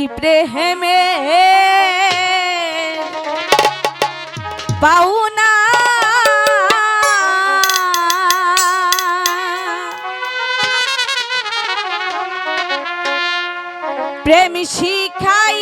কি প্রেমে। পাউনা প্রেম শিখাই